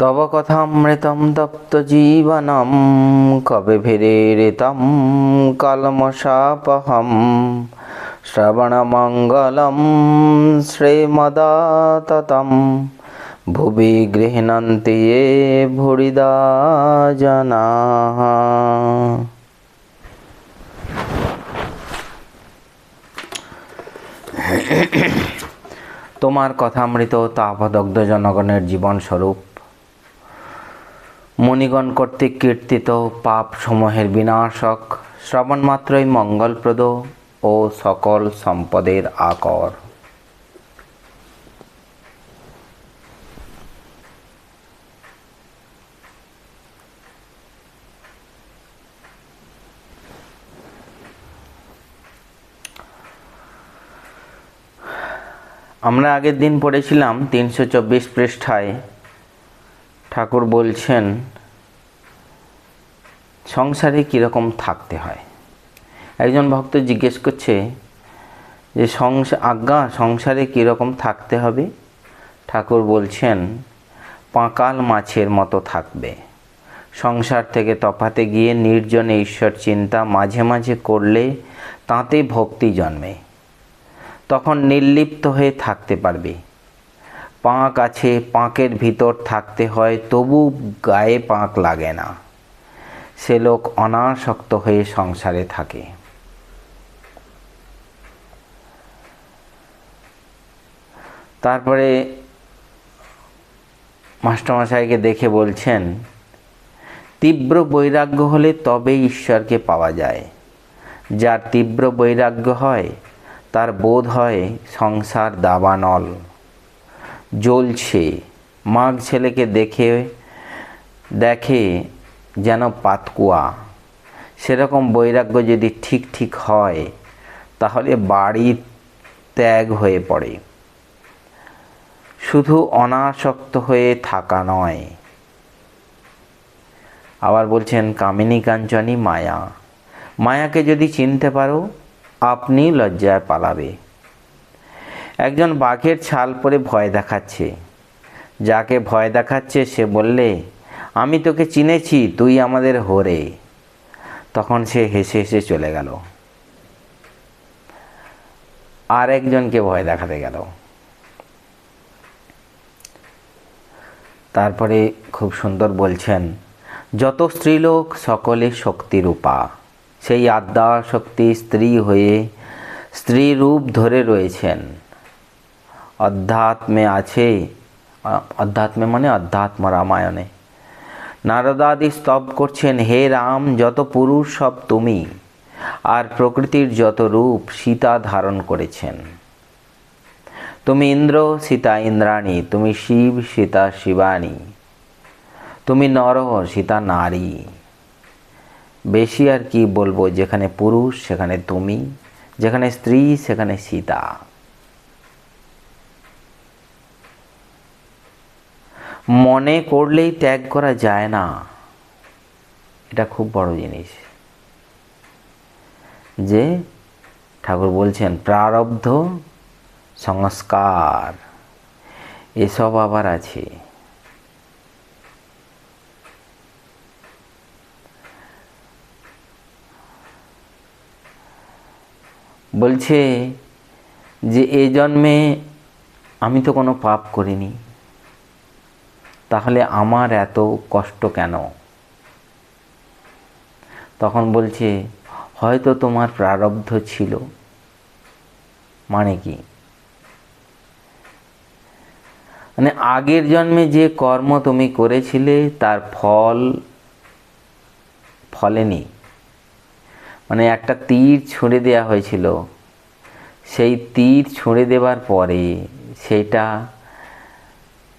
তব কথামৃতম তপ্ত জীবনম, কবে ভিরেরিতম কলমশাপহম। শ্রবণমঙ্গলম শ্রীমদাততম, ভুবি গৃহণন্তি ये ভুরিদা জনাः। তোমার কথামৃত তাপদগ্ধ জনগণের জীবন স্বরূপ মণিগণ কর্তৃক কীর্তিত পাপ সমূহের বিনাশক, শ্রবণ মাত্রই মঙ্গলপ্রদ ও সকল সম্পদের আকর। আমরা আগের দিন পড়েছিলাম তিনশো চব্বিশ পৃষ্ঠায় ঠাকুর বলছেন, সংসারে কীরকম থাকতে হয়? একজন ভক্ত জিজ্ঞেস করছে যে সংসার আজ্ঞা, সংসারে কীরকম থাকতে হবে? ঠাকুর বলছেন, পাঁকাল মাছের মতো থাকবে। সংসার থেকে তফাতে গিয়ে নির্জনে ঈশ্বর চিন্তা মাঝে মাঝে করলে তাতে ভক্তি জন্মে। তখন নির্লিপ্ত হয়ে থাকতে পারবে। পাঁক আছে, পাঁকের ভিতর থাকতে হয়, তবু গায়ে পাঁক লাগে না। সে লোক অনাসক্ত হয়ে সংসারে থাকে। তারপরে মাস্টারমশাইকে দেখে বলছেন, তীব্র বৈরাগ্য হলে তবে ঈশ্বরকে পাওয়া যায়। যার তীব্র বৈরাগ্য হয়, তার বোধ হয় সংসার দাবানল। জ্বলছে। মাঘ ছেলেকে দেখে দেখে যেন পাতকুয়া। সেরকম বৈরাগ্য যদি ঠিক ঠিক হয়, তাহলে বাড়ি ত্যাগ হয়ে পড়ে। শুধু অনাসক্ত হয়ে থাকা নয়। আবার বলছেন, কামিনী কাঞ্চনী মায়া। মায়াকে যদি চিনতে পারো আপনি লজ্জায় পালাবে। একজন বাঘের ছাল পরে ভয় দেখাচ্ছে। যাকে ভয় দেখাচ্ছে, সে বললে, আমি তোকে চিনেছি, তুই আমাদের হরে। তখন সে হেসে হেসে চলে গেল। আর একজনকে ভয় দেখাতে গেল। তারপরে খুব সুন্দর বলছেন, যত স্ত্রীলোক, সকলে শক্তিরূপা। সেই আদ্যা শক্তি স্ত্রী হয়ে স্ত্রী রূপ ধরে রয়েছেন। অধ্যাত্মে আছে। অধ্যাত্মে মানে অধ্যাত্ম রামায়ণে। নারদাদি স্তব করছেন, হে রাম, যত পুরুষ সব তুমি, আর প্রকৃতির যত রূপ সীতা ধারণ করেছেন। তুমি ইন্দ্র, সীতা ইন্দ্রাণী, তুমি শিব, সীতা শিবানী তুমি নর, সীতা নারী। বেশি আর কি বলব, যেখানে পুরুষ, সেখানে তুমি, যেখানে স্ত্রী, সেখানে সীতা। মনে করলেই ত্যাগ করা যায় না। এটা খুব বড় জিনিস। যে ঠাকুর বলছেন, প্রারব্ধ সংস্কার। এসব আবার আছে। বলছে যে, এ জন্মে আমি তো কোনো পাপ করিনি। তাহলে আমার এত কষ্ট কেন? তখন বলছে, হয়তো তোমার প্রারব্ধ ছিল। মানে কি? মানে আগের জন্মে যে কর্ম তুমি করেছিলে, তার ফল ফলেনি। মানে একটা তীর ছুঁড়ে দেওয়া হয়েছিল। সেই তীর ছুঁড়ে দেওয়ার পরে, সেটা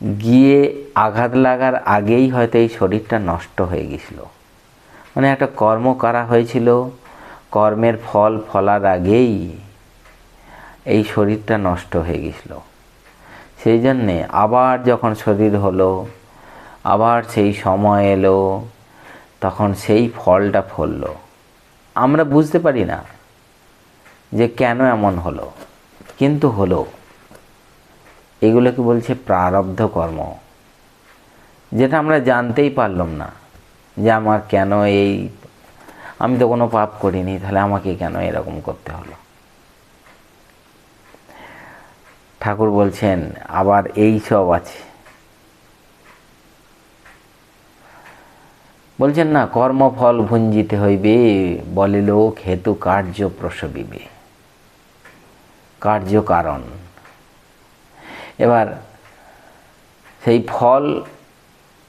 গিয়ে আঘাত লাগার আগেই হয়তো এই শরীরটা নষ্ট হয়ে গেছিল। মানে একটা কর্ম করা হয়েছিল, কর্মের ফল ফলার আগেই এই শরীরটা নষ্ট হয়ে গেছিল। সেই জন্যে আবার যখন শরীর হলো, আবার সেই সময় এলো, তখন সেই ফলটা ফললো। আমরা বুঝতে পারি না যে কেন এমন হলো, কিন্তু হলো। এগুলোকে বলছে প্রারব্ধ কর্ম? যেটা আমরা জানতেই পারলাম না যে আমার কেন এই, আমি তো কোনো পাপ করিনি, তাহলে আমাকে কেন এরকম করতে হলো? ঠাকুর বলছেন, আবার এই সব আছে। বলছেন, না, কর্মফল ভুঞ্জিতে হইবে বলে লোক হেতু কার্য প্রসবিবে। কার্য কারণ। এবার সেই ফল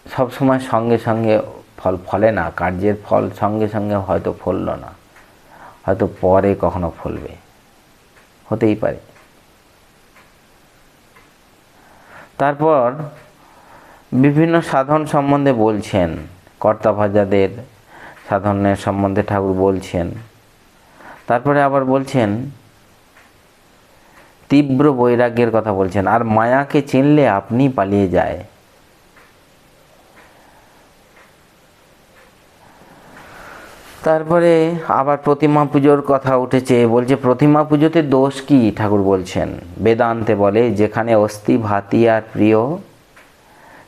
সবসময় সঙ্গে সঙ্গে ফল ফলে না, কার্যের ফল সঙ্গে সঙ্গে হয়তো ফললো না, হয়তো পরে কখনো ফলবে, হতেই পারে। তারপর বিভিন্ন সাধন সম্বন্ধে বলছেন কর্তাভাজাদের সাধনের সম্বন্ধে ঠাকুর বলছেন, তারপরে আবার বলছেন তীব্র বৈরাগ্যের কথা বলছেন, আর মায়াকে চিনলে আপনি পালিয়ে যায়। তারপরে আবার প্রতিমা পুজোর কথা উঠেছে, বলছে, প্রতিমা পুজোতে দোষ কি? ঠাকুর বলছেন, বেদান্তে বলে, যেখানে অস্থি ভাতি আর প্রিয়,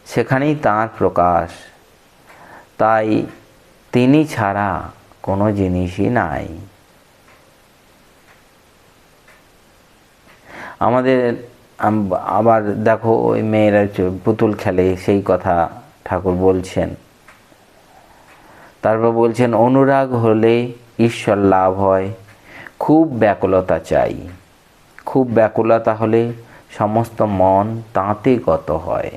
সেখানেই তাঁর প্রকাশ। তাই তিনি ছাড়া কোনো জিনিসই নাই। আমাদের আবার দেখো ওই মেয়েরা পুতুল খেলে সেই কথা ঠাকুর বলছেন। তারপর বলছেন, অনুরাগ হলে ঈশ্বর লাভ হয়, খুব ব্যাকুলতা চাই। খুব ব্যাকুলতা হলে সমস্ত মন তাঁতে গত হয়।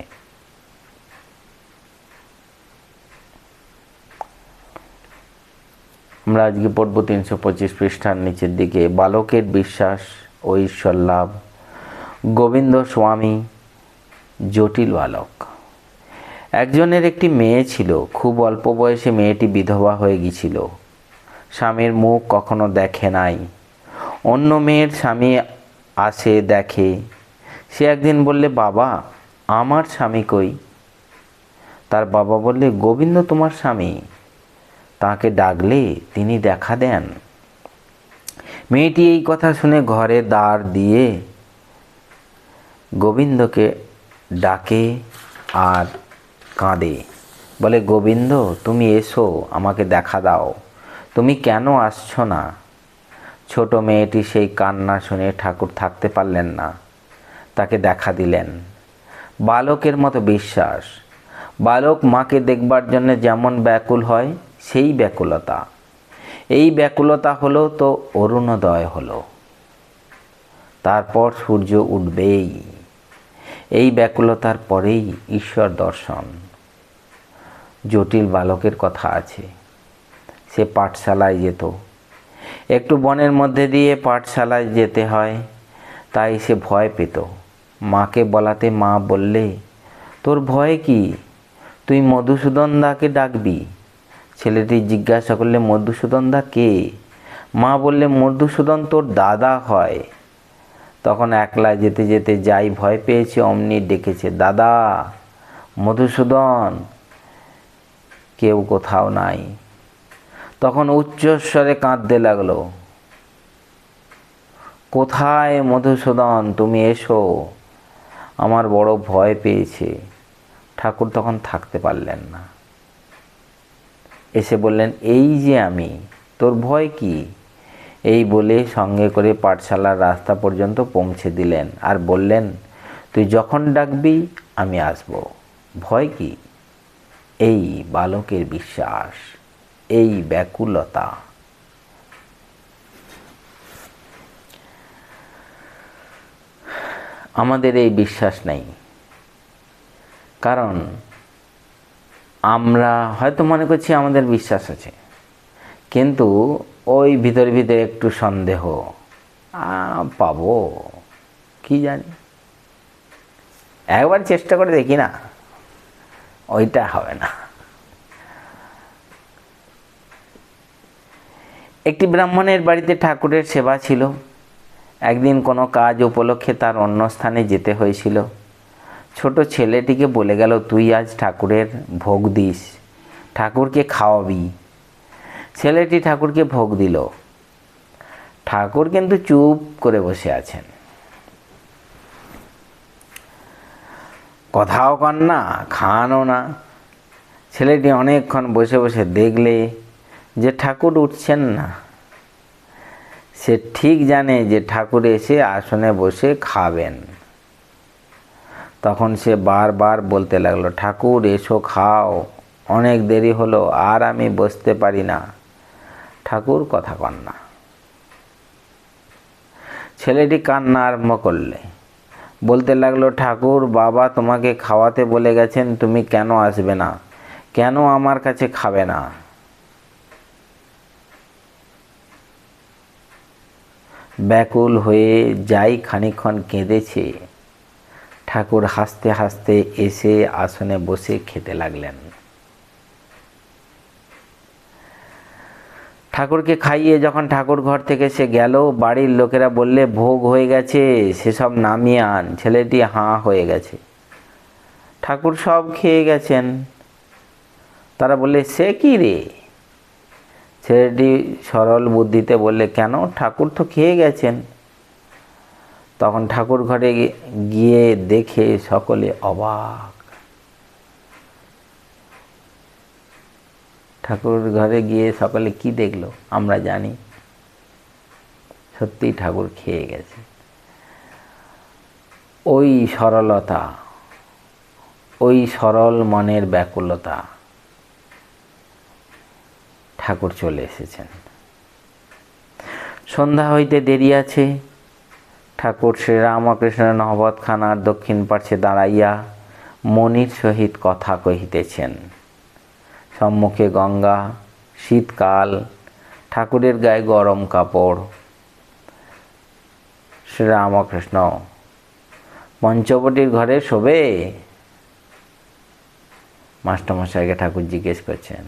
আমরা আজকে পড়ব তিনশো পঁচিশ পৃষ্ঠার নিচের দিকে, বালকের বিশ্বাস ও ঈশ্বর লাভ গোবিন্দ স্বামী জটিল বালক। একজনের একটি মেয়ে ছিল, খুব অল্প বয়সে মেয়েটি বিধবা হয়ে গিয়েছিল। স্বামীর মুখ কখনো দেখে নাই। অন্য মেয়ের স্বামী আসে দেখে, সে একদিন বললে, বাবা, আমার স্বামী কই? তার বাবা বললে, গোবিন্দ তোমার স্বামী। তাকে ডাকলে তিনি দেখা দেন। মেয়েটি এই কথা শুনে ঘরে দাঁড় দিয়ে গোবিন্দকে ডাকে আর কাঁদে। বলে, গোবিন্দ, তুমি এসো, আমাকে দেখা দাও। তুমি কেন আসছো না? ছোট মেয়েটি সেই কান্না শুনে ঠাকুর থাকতে পারলেন না। তাকে দেখা দিলেন। বালকের মতো বিশ্বাস। বালক মাকে দেখবার জন্য যেমন ব্যাকুল হয়, সেই ব্যাকুলতা। এই ব্যাকুলতা হলো তো অরুণোদয় হলো। তারপর সূর্য উঠবেই। এই ব্যাকুলতার পরেই ঈশ্বর দর্শন। জটিল বালকের কথা আছে। সে পাঠশালায় যেত। একটু বনের মধ্যে দিয়ে পাঠশালায় যেতে হয়, তাই সে ভয় পেত। মাকে বলাতে মা বললে, তোর ভয় কি? তুই মধুসূদন দাকে ডাকবি? ছেলেটি জিজ্ঞাসা করলে, মধুসূদন দা কে? মা বললে, মধুসূদন তোর দাদা হয়। তখন একলা যেতে যেতে যাই ভয় পেয়েছে, অমনি ডেকেছে, দাদা, মধুসূদন, কেউ কোথাও নাই। তখন উচ্চস্বরে কাঁদতে লাগল, কোথায় মধুসূদন, তুমি এসো। আমার বড় ভয় পেয়েছে। ঠাকুর তখন থাকতে পারলেন না। এসে বললেন, এই যে আমি, তোর ভয় কি? এই বলে সঙ্গে করে পাঠশালার রাস্তা পর্যন্ত পৌঁছে দিলেন আর বললেন, তুই যখন ডাকবি, আমি আসব। ভয় কি? এই বালকের বিশ্বাস, এই ব্যাকুলতা। আমাদের এই বিশ্বাস নেই। কারণ আমরা হয়তো মনে করছি আমাদের বিশ্বাস আছে। কিন্তু ওই ভিতরে ভিতরে একটু সন্দেহ। পাবো। কি জানি। একবার চেষ্টা করে দেখি না। ওইটা হবে না। একটি ব্রাহ্মণের বাড়িতে ঠাকুরের সেবা ছিল। একদিন কোনো কাজ উপলক্ষে তার অন্য স্থানে যেতে হয়েছিল। ছোট ছেলেটিকে বলে গেল, তুই আজ ঠাকুরের ভোগ দিস। ঠাকুরকে খাওয়াবি। ছেলেটি ঠাকুরকে ভোগ দিল। ঠাকুর কিন্তু চুপ করে বসে আছেন। কথাও কন না, খানও না। ছেলেটি অনেকক্ষণ বসে বসে দেখলে যে ঠাকুর উঠছেন না। সে ঠিক জানে যে ঠাকুর এসে আসনে বসে খাবেন। তখন সে বারবার বলতে লাগল, ঠাকুর, এসো, খাও। অনেক দেরি হলো, আর আমি বসতে পারি না। ঠাকুর কথা কন না। ছেলেটি কান্না আরম্ভ করলে। বলতে লাগল, ঠাকুর, বাবা তোমাকে খাওয়াতে বলে গেছেন, তুমি কেন আসবে না? কেন আমার কাছে খাবে না? ব্যাকুল হয়ে যাই খানিক্ষণ কেঁদেছে। ঠাকুর হাসতে হাসতে এসে আসনে বসে খেতে লাগলেন। ঠাকুরকে খাইয়ে যখন ঠাকুর ঘর থেকে সে গেল, বাড়ির লোকেরা বললে, ভোগ হয়ে গেছে, সেসব নামিয়ে আন, ছেলেটি হাঁ হয়ে গেছে। ঠাকুর সব খেয়ে গেছেন। তারা বললে, সে কি রে? ছেলেটি সরল বুদ্ধিতে বললে, কেন? ঠাকুর তো খেয়ে গেছেন। তখন ঠাকুর ঘরে গিয়ে দেখে সকলে অবাক। ঠাকুর ঘরে গিয়ে সকলে কি দেখল? আমরা জানি। সত্যি ঠাকুর খেয়ে গেছে। ওই সরলতা, ওই সরল মনের ব্যাকুলতা, ঠাকুর চলে এসেছেন। সন্ধ্যা হইতে দেরি আছে। ঠাকুর শ্রীরামকৃষ্ণ নহবতখানার দক্ষিণ পার্শ্বে দাঁড়াইয়া মনির সহিত কথা কহিতেছেন। সম্মুখে গঙ্গা, শীতকাল, ঠাকুরের গায়ে গরম কাপড়। শ্রীরামকৃষ্ণ পঞ্চবটির ঘরে শোবে? মাস্টারমশাইকে ঠাকুর জিজ্ঞেস করছেন।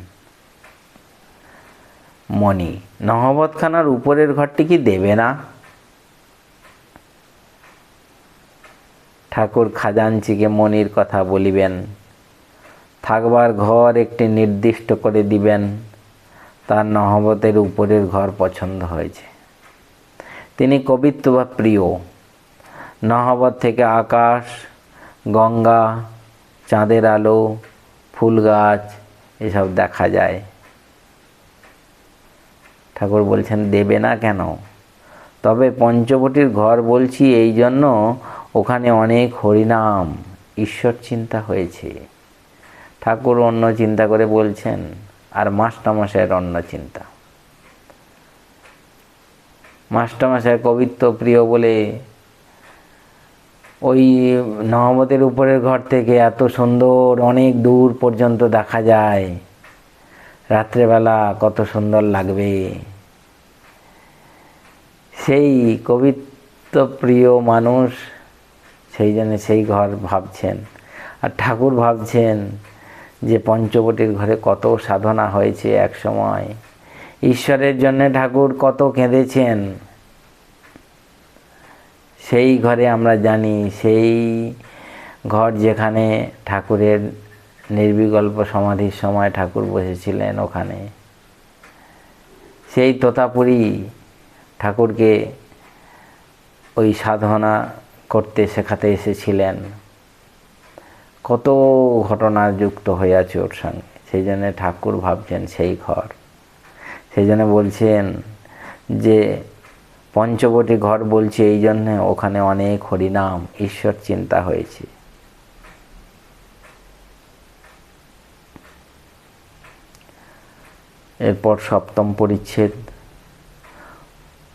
মণি, নহবতখানার উপরের ঘরটি কি দেবে না? ঠাকুর খাজাঞ্চিকে মনির কথা বলিবেন। থাকবার ঘর একটি নির্দিষ্ট করে দিবেন, তার নহবতের উপরের ঘর পছন্দ হয়েছে। তিনি কবিত্ব বা প্রিয়। নহবত থেকে আকাশ, গঙ্গা, চাঁদের আলো, ফুল গাছ, এসব দেখা যায়। ঠাকুর বলছেন, দেবে না কেন? তবে পঞ্চবটির ঘর বলছি, এই জন্য ওখানে অনেক হরিনাম, ঈশ্বর চিন্তা হয়েছে। ঠাকুর অন্য চিন্তা করে বলছেন, আর মাস্টারমশাইয়ের অন্য চিন্তা। মাস্টারমশাই কবিত্ব প্রিয় বলে ওই নহমতের উপরের ঘর থেকে এত সুন্দর, অনেক দূর পর্যন্ত দেখা যায়। রাত্রেবেলা কত সুন্দর লাগবে। সেই কবিত্ব প্রিয় মানুষ সেই জন্য সেই ঘর ভাবছেন। আর ঠাকুর ভাবছেন যে পঞ্চবটির ঘরে কত সাধনা হয়েছে এক সময়। ঈশ্বরের জন্য ঠাকুর কত কেঁদেছেন। সেই ঘরে আমরা জানি, সেই ঘর যেখানে ঠাকুরের নির্বিকল্প সমাধির সময় ঠাকুর বসেছিলেন ওখানে। সেই তোতাপুরি ঠাকুরকে ওই সাধনা করতে শেখাতে এসেছিলেন। কত ঘটনা যুক্ত হয়ে আছে ওর সঙ্গে। সেই জন্য ঠাকুর ভাবছেন সেই ঘর। সেই জন্য বলছেন যে, পঞ্চবটি ঘর বলছে এই জন্যে ওখানে অনেক হরিনাম, ঈশ্বর চিন্তা হয়েছে। এরপর সপ্তম পরিচ্ছেদ।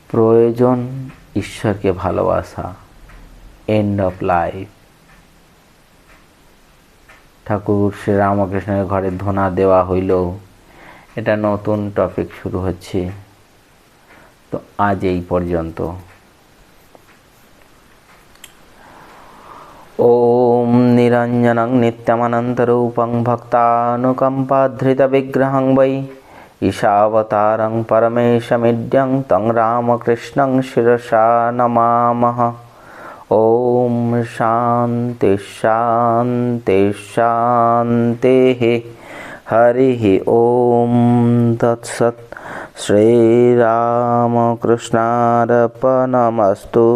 প্রয়োজন ঈশ্বরকে ভালোবাসা। এন্ড অফ লাইফ ঠাকুর শ্রীরামকৃষ্ণের ঘরে ধোনা দেওয়া হইল। এটা নতুন টপিক শুরু হচ্ছে। তো আজ এই পর্যন্ত। ওম নিরঞ্জনং নিত্যমনন্তরূপং ভক্তানুকম্পাধৃতবিগ্রহং বৈ ঈশাবতারং পরমেশমিড্যং তং রামকৃষ্ণং শিরসা নমামः। ओम शांति शांति शांति हरि ओम तत्सत्। श्रीरामकृष्णार्पणमस्तु।